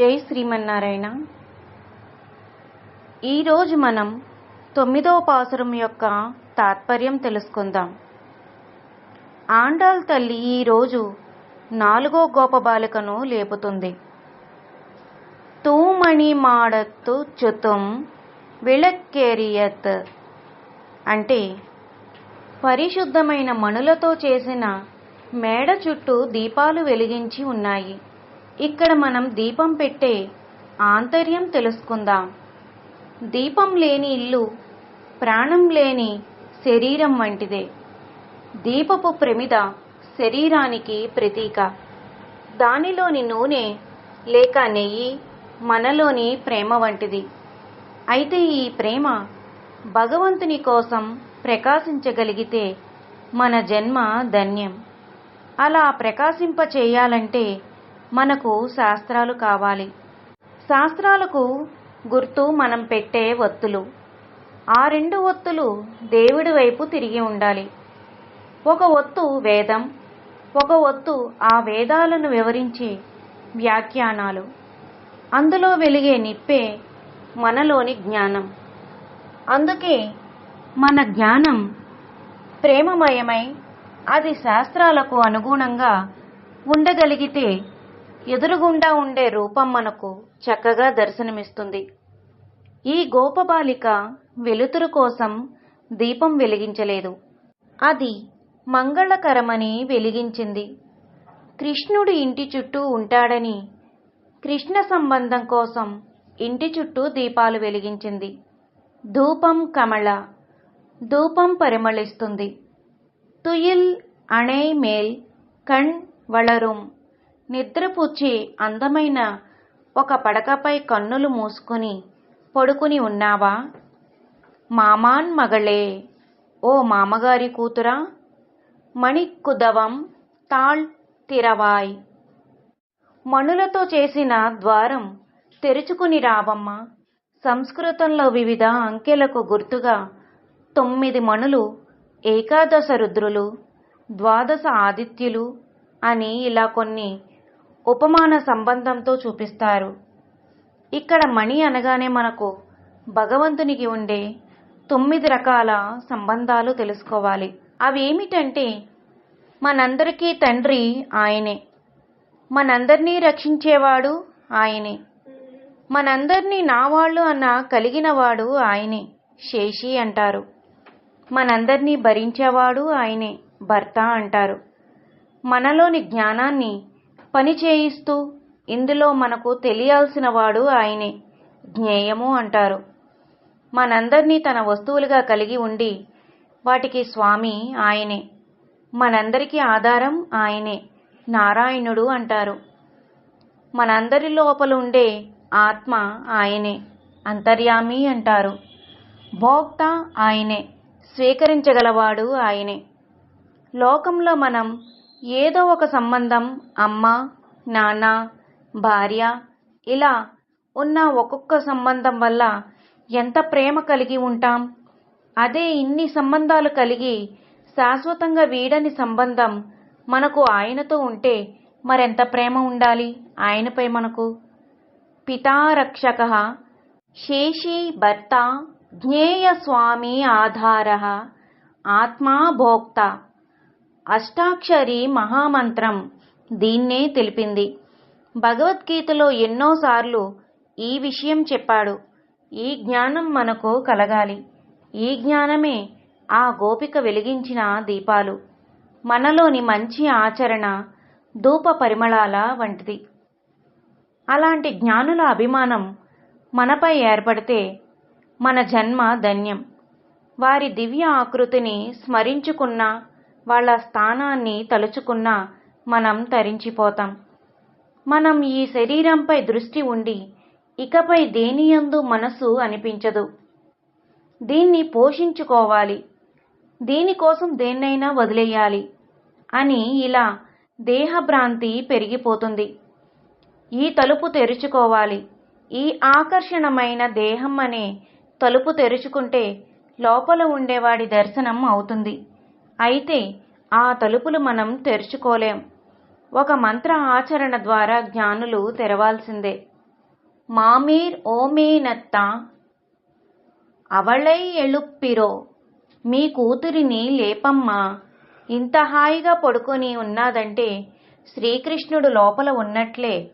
జై శ్రీమన్నారాయణ. ఈరోజు మనం తొమ్మిదవ పాసురం యొక్క తాత్పర్యం తెలుసుకుందాం. ఆండాల్ తల్లి ఈరోజు నాలుగో గోప బాలికను లేపుతుంది. తూమణి మాడత్తు చుతుం విళక్కేరియత్ అంటే పరిశుద్ధమైన మణులతో చేసిన మేడ చుట్టూ దీపాలు వెలిగించి ఉన్నాయి. ఇక్కడ మనం దీపం పెట్టే ఆంతర్యం తెలుసుకుందాం. దీపం లేని ఇల్లు ప్రాణం లేని శరీరం వంటిదే. దీపపు ప్రమిద శరీరానికి ప్రతీక. దానిలోని నూనె లేక నెయ్యి మనలోని ప్రేమ వంటిది. అయితే ఈ ప్రేమ భగవంతుని కోసం ప్రకాశించగలిగితే మన జన్మ ధన్యం. అలా ప్రకాశింప చేయాలంటే మనకు శాస్త్రాలు కావాలి. శాస్త్రాలకు గుర్తు మనం పెట్టే ఒత్తులు. ఆ రెండు ఒత్తులు దేవుడి వైపు తిరిగి ఉండాలి. ఒక ఒత్తు వేదం ఒక ఒత్తు ఆ వేదాలను వివరించే వ్యాఖ్యానాలు. అందులో వెలిగే నిప్పే మనలోని జ్ఞానం. అందుకే మన జ్ఞానం ప్రేమమయమై అది శాస్త్రాలకు అనుగుణంగా ఉండగలిగితే ఎదురుగుండా ఉండే రూపం మనకు చక్కగా దర్శనమిస్తుంది. ఈ గోపబాలిక వెలుతురు కోసం దీపం వెలిగించలేదు. అది మంగళకరమని వెలిగించింది. కృష్ణుడు ఇంటి చుట్టూ ఉంటాడని కృష్ణ సంబంధం కోసం ఇంటి చుట్టూ దీపాలు వెలిగించింది. ధూపం కమళ ధూపం పరిమళిస్తుంది. తుయిల్ అణై మేల్ కణ్ వళరుం నిద్రపుచ్చి అందమైన ఒక పడకపై కన్నులు మూసుకుని పడుకుని ఉన్నావా? మామాన్ మగళే. ఓ మామగారి కూతురా మణిక్కుదవం తాళ్ తిరవాయ్. మణులతో చేసిన ద్వారం తెరుచుకుని రావమ్మ. సంస్కృతంలో వివిధ అంకెలకు గుర్తుగా తొమ్మిది మణులు ఏకాదశ రుద్రులు ద్వాదశ ఆదిత్యులు అని ఇలా కొన్ని ఉపమాన సంబంధంతో చూపిస్తారు. ఇక్కడ మణి అనగానే మనకు భగవంతునికి ఉండే తొమ్మిది రకాల సంబంధాలు తెలుసుకోవాలి. అవి ఏమిటంటే మనందరికీ తండ్రి ఆయనే. మనందరినీ రక్షించేవాడు ఆయనే. మనందరినీ నావాళ్ళు అన్న కలిగినవాడు ఆయనే శేషి అంటారు. మనందరినీ భరించేవాడు ఆయనే భర్త అంటారు. మనలోని జ్ఞానాన్ని పని చేయిస్తూ ఇందులో మనకు తెలియాల్సిన వాడు ఆయనే జ్ఞేయము అంటారు. మనందరినీ తన వస్తువులుగా కలిగి ఉండి వాటికి స్వామి ఆయనే మనందరికీ ఆధారం ఆయనే నారాయణుడు అంటారు. మనందరి లోపల ఉండే ఆత్మ ఆయనే అంతర్యామి అంటారు. భోక్త ఆయనే స్వీకరించగలవాడు ఆయనే. లోకంలో మనం ఏదో ఒక సంబంధం అమ్మ నాన్న భార్య ఇలా ఉన్న ఒక్కొక్క సంబంధం వల్ల ఎంత ప్రేమ కలిగి ఉంటాం? అదే ఇన్ని సంబంధాలు కలిగి శాశ్వతంగా వీడని సంబంధం మనకు ఆయనతో ఉంటే మరెంత ప్రేమ ఉండాలి ఆయనపై మనకు? పితారక్షక శేషి భర్త జ్ఞేయ స్వామి ఆధార ఆత్మా భోక్త అష్టాక్షరి మహామంత్రం దీన్నే తెలిపింది. భగవద్గీతలో ఎన్నోసార్లు ఈ విషయం చెప్పాడు. ఈ జ్ఞానం మనకు కలగాలి. ఈ జ్ఞానమే ఆ గోపిక వెలిగించిన దీపాలు. మనలోని మంచి ఆచరణ ధూప పరిమళాల వంటిది. అలాంటి జ్ఞానుల అభిమానం మనపై ఏర్పడితే మన జన్మ ధన్యం. వారి దివ్య ఆకృతిని స్మరించుకున్న వాళ్ళ స్థానాన్ని తలుచుకున్న మనం తరించిపోతాం. మనం ఈ శరీరంపై దృష్టి ఉండి ఇకపై దేనియందు మనసు అనిపించదు. దీన్ని పోషించుకోవాలి. దీనికోసం దేన్నైనా వదిలేయాలి అని ఇలా దేహభ్రాంతి పెరిగిపోతుంది. ఈ తలుపు తెరుచుకోవాలి. ఈ ఆకర్షణమైన దేహం అనే తలుపు తెరుచుకుంటే లోపల ఉండేవాడి దర్శనం అవుతుంది. అయితే ఆ తలుపులు మనం తెరుచుకోలేం. ఒక మంత్ర ఆచరణ ద్వారా జ్ఞానులు తెరవాల్సిందే. మామీర్ ఓమేనత్త. అవళై ఎళుప్పిరో. మీ కూతురిని లేపమ్మా. ఇంత హాయిగా పడుకొని ఉన్నాదంటే శ్రీకృష్ణుడు లోపల ఉన్నట్లే.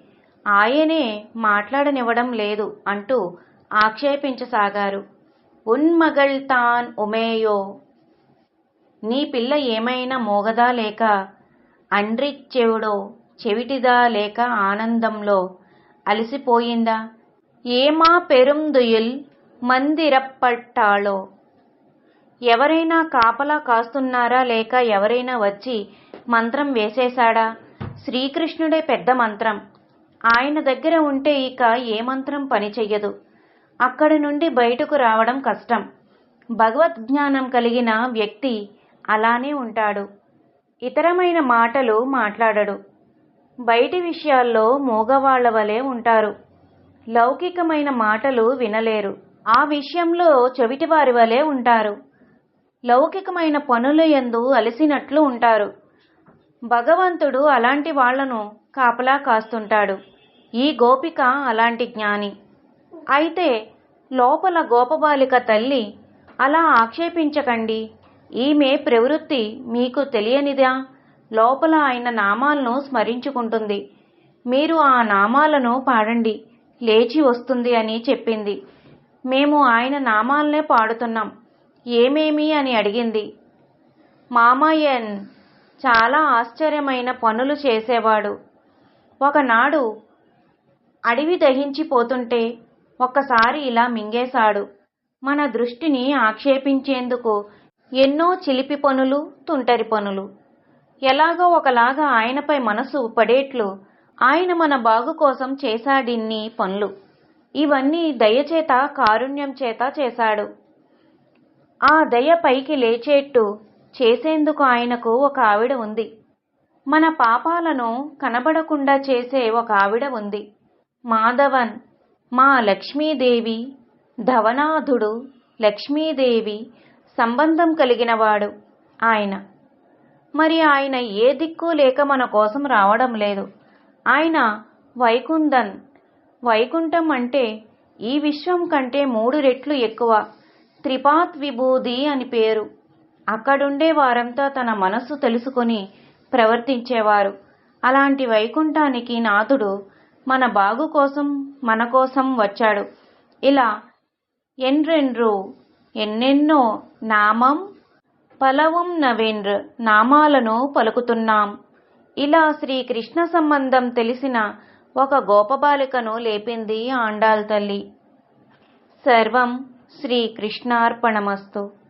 ఆయనే మాట్లాడనివ్వడం లేదు అంటూ ఆక్షేపించసాగారు. ఉన్మగళ్ తాన్ ఉమేయో. నీ పిల్ల ఏమైనా మోగదా లేక అండ్రి చెవుడో చెవిటిదా లేక ఆనందంలో అలసిపోయిందా? ఏమా పెరుందుయిల్ మందిరప్పట్టాళో ఎవరైనా కాపలా కాస్తున్నారా లేక ఎవరైనా వచ్చి మంత్రం వేసేశాడా? శ్రీకృష్ణుడే పెద్ద మంత్రం. ఆయన దగ్గర ఉంటే ఇక ఏ మంత్రం పనిచెయ్యదు అక్కడి నుండి బయటకు రావడం కష్టం. భగవద్ జ్ఞానం కలిగిన వ్యక్తి అలానే ఉంటాడు. ఇతరమైన మాటలు మాట్లాడడు. బయటి విషయాల్లో మూగవాళ్ళ వలె ఉంటారు. లౌకికమైన మాటలు వినలేరు. ఆ విషయంలో చెవిటివారి వలె ఉంటారు. లౌకికమైన పనుల ఎందు అలసినట్లు ఉంటారు. భగవంతుడు అలాంటి వాళ్ళను కాపలా కాస్తుంటాడు. ఈ గోపిక అలాంటి జ్ఞాని. అయితే లోపల గోపబాలిక తల్లి అలా ఆక్షేపించకండి. ఈమె ప్రవృత్తి మీకు తెలియనిదా? లోపల ఆయన నామాలను స్మరించుకుంటుంది. మీరు ఆ నామాలను పాడండి లేచి వస్తుంది అని చెప్పింది. మేము ఆయన నామాలనే పాడుతున్నాం. ఏమేమి అని అడిగింది. మామయ్యన్ చాలా ఆశ్చర్యమైన పనులు చేసేవాడు. ఒకనాడు అడవి దహించిపోతుంటే ఒక్కసారి ఇలా మింగేశాడు. మన దృష్టిని ఆక్షేపించేందుకు ఎన్నో చిలిపి పనులు తుంటరి పనులు. ఎలాగో ఒకలాగా ఆయనపై మనసు పడేట్లు ఆయన మన బాగు కోసం చేశాడిన్ని పనులు. ఇవన్నీ దయచేత కారుణ్యం చేత చేశాడు. ఆ దయ పైకి లేచేట్టు చేసేందుకు ఆయనకు ఒక ఆవిడ ఉంది. మన పాపాలను కనబడకుండా చేసే ఒక ఆవిడ ఉంది. మాధవన్ మా లక్ష్మీదేవి ధవనాథుడు లక్ష్మీదేవి సంబంధం కలిగినవాడు ఆయన. మరి ఆయన ఏ దిక్కు లేక మన కోసం రావడం లేదు. ఆయన వైకుందన్ వైకుంఠం అంటే ఈ విశ్వం కంటే మూడు రెట్లు ఎక్కువ. త్రిపాత్ విభూది అని పేరు. అక్కడుండే వారంతా తన మనస్సు తెలుసుకొని ప్రవర్తించేవారు. అలాంటి వైకుంఠానికి నాథుడు మన బాగు కోసం మన కోసం వచ్చాడు. ఇలా ఎన్రెండ్రు ఎన్నెన్నో నామం పలవం నవేంద్ర నామాలను పలుకుతున్నాం. ఇలా శ్రీకృష్ణ సంబంధం తెలిసిన ఒక గోపబాలికను లేపింది ఆండాల్ తల్లి. సర్వం శ్రీకృష్ణార్పణమస్తు.